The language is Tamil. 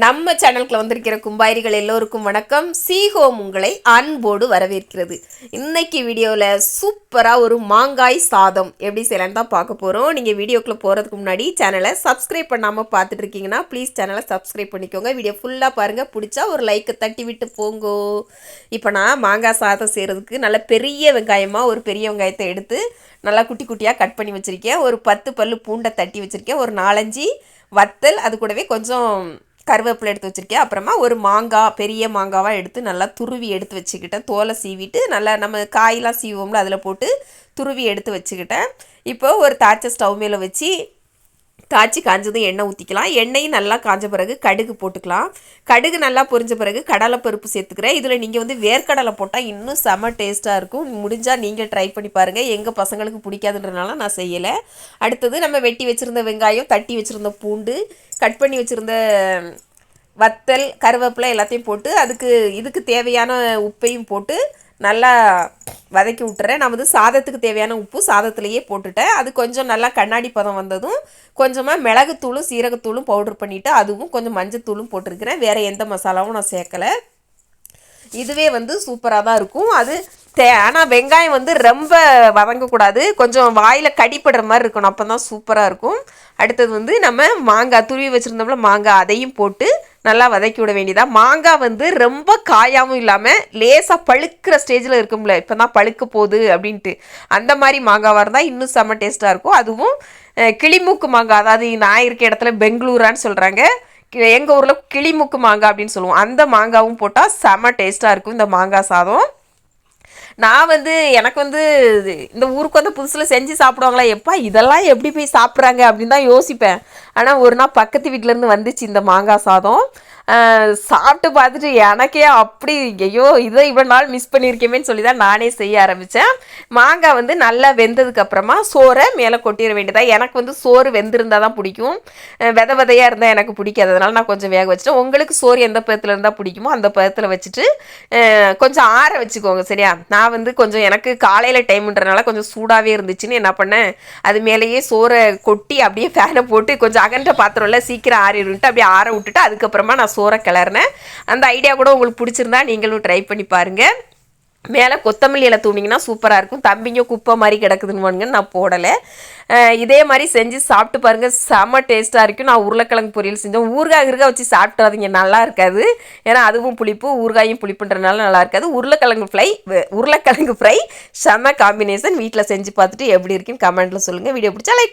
நம்ம சேனலுக்குள்ள வந்திருக்கிற கும்பாரிகள் எல்லோருக்கும் வணக்கம். சீஹோம் உங்களை அன்போடு வரவேற்கிறது. இன்னைக்கு வீடியோவில் சூப்பராக ஒரு மாங்காய் சாதம் எப்படி செய்யலான்னு தான் பார்க்க போகிறோம் நீங்கள் வீடியோக்குள்ளே போகிறதுக்கு முன்னாடி சேனலை சப்ஸ்கிரைப் பண்ணாமல் பார்த்துட்டு இருக்கீங்கன்னா ப்ளீஸ் சேனலை சப்ஸ்கிரைப் பண்ணிக்கோங்க. வீடியோ ஃபுல்லாக பாருங்கள் பிடிச்சா ஒரு லைக்கை தட்டி விட்டு போங்கோ. இப்போ நான் மாங்காய் சாதம் செய்கிறதுக்கு நல்ல பெரிய வெங்காயமாக ஒரு பெரிய வெங்காயத்தை எடுத்து நல்லா குட்டி குட்டியாக கட் பண்ணி வச்சுருக்கேன். ஒரு பத்து பல்லு பூண்டை தட்டி வச்சுருக்கேன். ஒரு நாலஞ்சு வத்தல் அது கூடவே கொஞ்சம் கருவேப்பிலை எடுத்து வச்சுருக்கேன். அப்புறமா ஒரு மாங்காய் பெரிய மாங்காவாக எடுத்து நல்லா துருவி எடுத்து வச்சுக்கிட்டேன். தோலை சீவிட்டு நல்லா நம்ம காயெலாம் சீவோம்ல அதில் போட்டு துருவி எடுத்து வச்சுக்கிட்டேன். இப்போ ஒரு தாச்ச ஸ்டவ் மேலே வச்சு காய்ச்சி காஞ்சதும் எண்ணெய் ஊற்றிக்கலாம் எண்ணெயும் நல்லா காஞ்ச பிறகு கடுகு போட்டுக்கலாம். கடுகு நல்லா பொரிஞ்ச பிறகு கடலைப்பருப்பு சேர்த்துக்கிறேன். இதில் நீங்கள் வந்து வேர்க்கடலை போட்டால் இன்னும் செம டேஸ்ட்டாக இருக்கும். முடிஞ்சால் நீங்கள் ட்ரை பண்ணி பாருங்கள் எங்கள் பசங்களுக்கு பிடிக்காதுன்றனால நான் செய்யலை. அடுத்தது நம்ம வெட்டி வச்சுருந்த வெங்காயம் தட்டி வச்சுருந்த பூண்டு கட் பண்ணி வச்சுருந்த வத்தல் கருவேப்பிலை எல்லாத்தையும் போட்டு அதுக்கு இதுக்கு தேவையான உப்பையும் போட்டு நல்லா வதக்கி விட்டுறேன். நான் வந்து சாதத்துக்கு தேவையான உப்பு சாதத்துலேயே போட்டுட்டேன். அது கொஞ்சம் நல்லா கண்ணாடி பதம் வந்ததும் கொஞ்சமாக மிளகுத்தூளும் சீரகத்தூளும் பவுடர் பண்ணிவிட்டு அதுவும் கொஞ்சம் மஞ்சத்தூளும் போட்டிருக்கிறேன். வேறு எந்த மசாலாவும் நான் சேர்க்கலை. இதுவே வந்து சூப்பராக தான் இருக்கும். அது தே ஆனால் வெங்காயம் வந்து ரொம்ப வதங்கக்கூடாது. கொஞ்சம் வாயில் கடிப்படுற மாதிரி இருக்கணும். அப்போ தான் சூப்பராக இருக்கும். அடுத்தது வந்து நம்ம மாங்காய் துருவி வச்சுருந்தோம்ல மாங்காய் அதையும் போட்டு நல்லா வதக்கி விட வேண்டியதாக மாங்காய் வந்து ரொம்ப காயாகவும் இல்லாமல் லேசாக பழுக்கிற ஸ்டேஜில் இருக்கும்ல. இப்போ தான் பழுக்க போகுது அப்படின்ட்டு. அந்த மாதிரி மாங்காவாக இருந்தால் இன்னும் செம்ம டேஸ்ட்டாக இருக்கும். அதுவும் கிளிமூக்கு மாங்காய். அதாவது நான் இருக்க இடத்துல பெங்களூரான்னு சொல்கிறாங்க எங்கள் ஊரில் கிளிமுக்கு மாங்காய் அப்படின்னு சொல்லுவோம். அந்த மாங்காவும் போட்டால் செம்ம டேஸ்ட்டாக இருக்கும் இந்த மாங்காய் சாதம். நான் வந்து எனக்கு வந்து இந்த ஊருக்கு வந்து புதுசில் செஞ்சு சாப்பிடுவாங்களா? எப்பா இதெல்லாம் எப்படி போய் சாப்பிட்றாங்க அப்படின்னு தான் யோசிப்பேன். ஆனால் ஒரு நாள் பக்கத்து வீட்டிலேருந்து வந்துச்சு இந்த மாங்காய் சாதம். சாப்பிட்டு பார்த்துட்டு எனக்கே அப்படி ஐயோ இதை இவ்வளோ நாள் மிஸ் பண்ணியிருக்கேமேன்னு சொல்லி தான் நானே செய்ய ஆரம்பித்தேன் மாங்காய் வந்து நல்லா வெந்ததுக்கப்புறமா சோறை மேலே கொட்டிட வேண்டியதா எனக்கு வந்து சோறு வெந்திருந்தால் தான் பிடிக்கும். வித விதையாக இருந்தால் எனக்கு பிடிக்காது அதனால் நான் கொஞ்சம் வேக வச்சுட்டேன். உங்களுக்கு சோறு எந்த பதத்தில் இருந்தால் பிடிக்குமோ அந்த பதத்தில் வச்சுட்டு கொஞ்சம் ஆற வச்சுக்கோங்க சரியா? நான் வந்து கொஞ்சம் எனக்கு காலையில் டைம்ன்றனால கொஞ்சம் சூடாகவே இருந்துச்சுன்னு என்ன பண்ணேன் அது மேலேயே சோறை கொட்டி அப்படியே ஃபேனை போட்டு கொஞ்சம் அகன்ற பாத்திரம்ல சீக்கிரம் ஆறிடுன்ட்டு அப்படியே ஆற விட்டுட்டு அதுக்கப்புறமா நான் சோற கிளறினேன். அந்த ஐடியா கூட உங்களுக்கு பிடிச்சிருந்தா நீங்களும் ட்ரை பண்ணி பாருங்கள் மேலே கொத்தமல்லி இலை சூப்பராக இருக்கும். தம்பிங்க குப்பை மாதிரி கிடக்குதுன்னு நான் போடலை. இதே மாதிரி செஞ்சு சாப்பிட்டு பாருங்கள் செம்ம டேஸ்ட்டாக இருக்கும் நான் உருளைக்கிழங்கு பொரியல் செஞ்சேன் ஊறுகாய் இருக்க வச்சு சாப்பிட்றாதீங்க நல்லா இருக்காது. ஏன்னா அதுவும் புளிப்பு ஊறுகாயும் புளிப்புன்றனால நல்லா இருக்காது. உருளைக்கிழங்கு ஃப்ரை உருளைக்கிழங்கு ஃப்ரை செம்ம காம்பினேஷன் வீட்டில் செஞ்சு பார்த்துட்டு எப்படி இருக்குன்னு கமெண்ட்டில் சொல்லுங்கள் வீடியோ பிடிச்சா லைக்